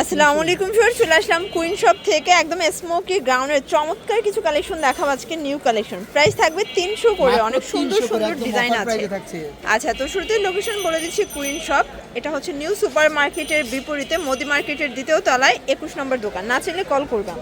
আসসালামু আলাইকুম ফিওর চলে আসলাম কুইন শপ থেকে একদম স্মোকি গ্রাউন্ডের চমৎকার কিছু কালেকশন দেখাবো আজকে নিউ কালেকশন প্রাইস থাকবে তিনশো করে অনেক সুন্দর সুন্দর ডিজাইন আছে। আচ্ছা তো শুরুতে লোকেশন বলে দিচ্ছি কুইন শপ এটা হচ্ছে নিউ সুপার মার্কেটের বিপরীতে মোদি মার্কেটের দ্বিতীয় তলায় একুশ নম্বর দোকান। না চিনলে কল করবেন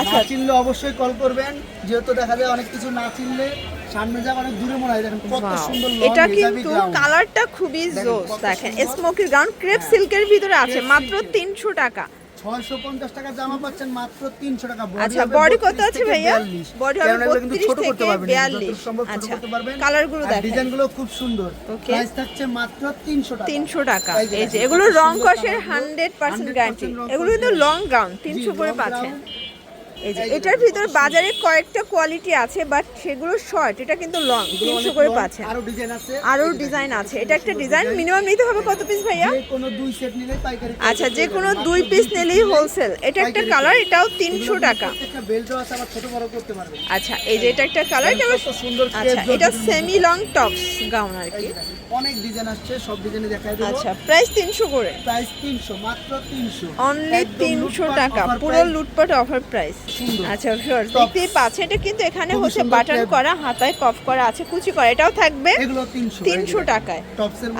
আচ্ছা। চিনলে অবশ্যই কল করবেন। যেহেতু দেখা যায় অনেক কিছু না চিনলে সামনে যাক অনেক দূরে মনে হয় দেখেন কত সুন্দর এটা কিন্তু কালারটা খুবই জোস দেখেন। স্মোকি গ্রাউন্ড ক্রেপ সিল্কের ভিতরে আছে মাত্র silk-এর। তিনশো টাকা। 650 টাকা জামা পাচ্ছেন মাত্র 300 টাকা। আচ্ছা বডি কত আছে ভাইয়া? বডি হবে কারণ এগুলো কিন্তু 32 ছোট করতে পারবেন, যতটুকু 42 সম্ভব ছোট আচ্ছা করতে পারবেন। কালারগুলো আর দেখেন। ডিজাইনগুলো খুব সুন্দর। প্রাইস থাকছে মাত্র 300 টাকা। 300 টাকা। এই যে এগুলো রং কষের 100% 100% গ্যারান্টি এগুলো কিন্তু লং গ্রাউন্ড জি, 300 করে পাচ্ছেন। এই যে এটার ভিতর বাজারে কয়েকটা কোয়ালিটি আছে বাট সেগুলো শর্ট এটা কিন্তু লং তিনশো করে পাচ্ছেন। আরও ডিজাইন আছে। আরও ডিজাইন আছে। এটা একটা ডিজাইন মিনিমাম নিতে হবে কত পিস ভাইয়া? কোনো দুই সেট নিলে পাইকারি আচ্ছা যে কোনো দুই পিস নিলেই হোলসেল এটা একটা কালার এটাও তিনশো টাকা। বেল্টও আছে আবার ছোট বড় করতে পারবেন। আচ্ছা এই যে এটা একটা কালার এটা সুন্দর আচ্ছা এটা সেমি লং টপস গাউন আর কি। অনেক ডিজাইন আসছে সব ডিজাইনে দেখাই দেবো। আচ্ছা প্রাইস তিনশো করে। প্রাইস 300 মাত্র 300 অনলি একদম তিনশো লুটপাট টাকা পুরো লুটপাট অফার প্রাইস। আচ্ছা Tops। দেখতেই পাচ্ছেন এটা কিন্তু এখানে হচ্ছে বাটন করা হাতায় কফ করা আছে কুচি করা এটাও থাকবে তিনশো টাকায়।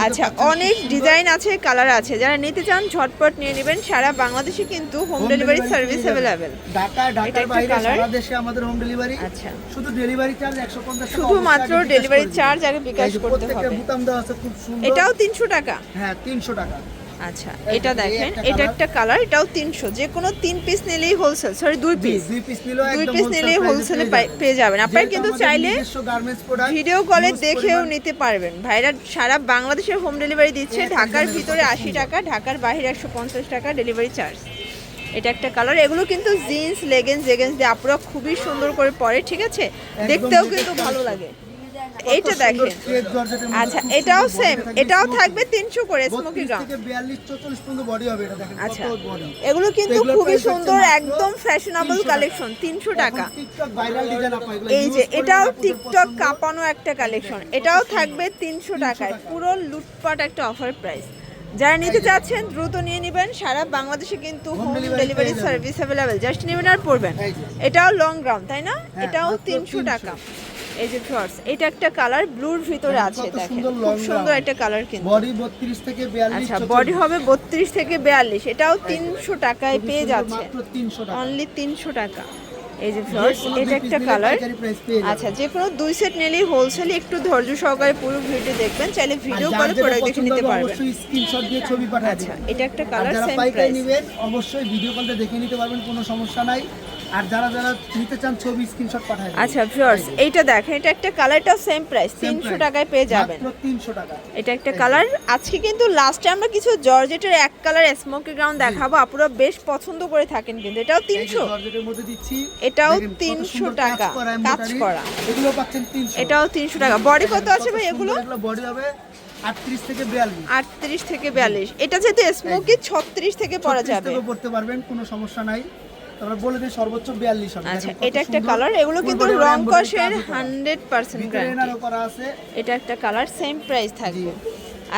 আচ্ছা অনেক ডিজাইন আছে কালার আছে। যারা নিতে চান ঝটপট নিয়ে নেবেন সারা বাংলাদেশে কিন্তু home delivery service available Dhaka ঢাকার বাইরে সারা দেশে আমাদের হোম ডেলিভারি আচ্ছা। শুধু ডেলিভারি চার্জ 150 টাকা শুধুমাত্র ডেলিভারি চার্জ আগে বিকাশ করতে হবে। বুতাম দেওয়া আছে খুব সুন্দর। এটাও তিনশো টাকা? হ্যাঁ 300 টাকা। আচ্ছা এটা দেখেন এটা একটা কালার এটাও তিনশো যে কোনো তিন পিস নিলেই হোলসেল সরি দুই পিস দুই পিস দুই পিস নিলেই হোলসেলে পেয়ে যাবেন। আপনারা কিন্তু চাইলে ভিডিও কলে দেখেও নিতে পারবেন। ভাইরা সারা বাংলাদেশের হোম ডেলিভারি দিচ্ছে ঢাকার ভিতরে আশি টাকা ঢাকার বাইরে একশো পঞ্চাশ টাকা ডেলিভারি চার্জ এটা একটা কালার এগুলো কিন্তু জিন্স লেগেন্স জেগেন্স দিয়ে আপুরা খুবই সুন্দর করে পরে ঠিক আছে? দেখতেও কিন্তু ভালো লাগে। এইটা দেখেন। আচ্ছা এটাও সেম এটাও থাকবে তিনশো করে স্মোকি গাউন থেকে 42 44 পর্যন্ত বডি হবে এটা দেখেন আচ্ছা এগুলো কিন্তু খুবই সুন্দর একদম ফ্যাশনেবল কালেকশন তিনশো টাকা এই যে এটাও টিকটক কাঁপানো একটা কালেকশন এটাও থাকবে তিনশো টাকায়। পুরো লুটপাট একটা অফার প্রাইস যারা নিতে চাচ্ছেন দ্রুত নিয়ে নেবেন। সারা বাংলাদেশে কিন্তু home delivery service available just নেবেন আর পড়বেন এটাও লং গ্রাউন্ড তাই না? হ্যাঁ, এটাও তিনশো। টাকা। এই যে শর্টস এটা একটা কালার ব্লুর ভিতরে আছে দেখেন। খুব সুন্দর। একটা কালার কিন্তু। বডি 32 থেকে 42 আচ্ছা বডি হবে বত্রিশ থেকে বিয়াল্লিশ এটাও তিনশো টাকায় পেয়ে যাচ্ছে। মাত্র 300 টাকা। অনলি এই যে কোনো এটা একটা কালার। আচ্ছা যে কোনো দুই সেট নিলেই হোলসেলে একটু ধৈর্য সহকারে পুরো ভিডিও দেখবেন চাইলে ভিডিও কলে প্রোডাক্ট দেখে নিতে পারবেন। অবশ্যই স্ক্রিনশট দিয়ে ছবি পাঠিয়ে আচ্ছা এটা একটা কালার সেম প্রাইস নেবেন অবশ্যই ভিডিও কলটা দেখে নিতে পারবেন কোনো সমস্যা নাই। আর যারা যারা নিতে চান ছবি স্ক্রিনশট পাঠিয়ে আচ্ছা ভিউয়ার্স এইটা দেখেন এটা একটা কালারটাও সেম প্রাইস Same তিনশো price। টাকায় পেয়ে যাবেন। মাত্র 300 টাকা। এটা একটা কালার আজকে কিন্তু লাস্টে আমরা কিছু জর্জেটের এক কালার স্মোকি গ্রাউন্ড দেখাবো। আপুরা বেশ পছন্দ করে থাকেন কিন্তু। এটাও এই যে তিনশো? জর্জেটের মধ্যে দিচ্ছি। এটাও 300 টাকা, কাজ করা। এগুলো পাচ্ছেন 300 এটাও তিনশো টাকা। বডি কত আছে ভাই এগুলো? এগুলো বডি হবে 38 থেকে 42 আটত্রিশ থেকে এটা যেহেতু স্মোকি ছত্রিশ থেকে পরা 36 যাবে। পড়তে পারবেন কোনো সমস্যা নাই। তারপর বলে দিই সর্বোচ্চ 42 হবে। আচ্ছা এটা একটা কালার এগুলো কিন্তু রং কষের কাজও করা। হান্ড্রেড পার্সেন্ট ভিতরে গ্যারান্টি করা আছে। এটা একটা কালার সেম প্রাইস থাকবে।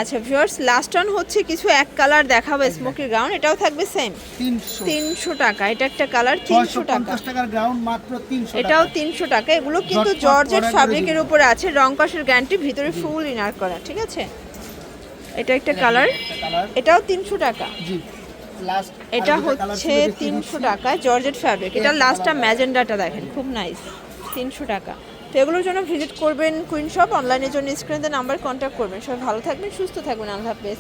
আচ্ছা ভিউয়ার্স লাস্ট অন হচ্ছে কিছু এক কালার দেখাবো স্মোকি গ্রাউন্ড এটাও থাকবে সেম 300 তিনশো টাকা এটা একটা কালার তিনশো টাকা। 650 টাকার গ্রাউন্ড মাত্র 300 এটাও টাকা। তিনশো টাকা এগুলো কিন্তু জর্জেট ফ্যাব্রিকের। উপরে আছে রং কষের গ্যারান্টি ভিতরে ফুল ইনার করা ঠিক আছে? এটা একটা কালার এটাও তিনশো টাকা। জি। এটা হচ্ছে তিনশো টাকা জর্জেট ফ্যাব্রিক এটা লাস্টটা ম্যাজেন্ডাটা দেখেন খুব নাইস তিনশো টাকা। তো এগুলোর জন্য ভিজিট করবেন কুইন শপ অনলাইনের জন্য স্ক্রিনে নাম্বার কন্ট্যাক্ট করবেন। সবাই ভালো থাকবেন সুস্থ থাকবেন আল্লাহ হাফেজ।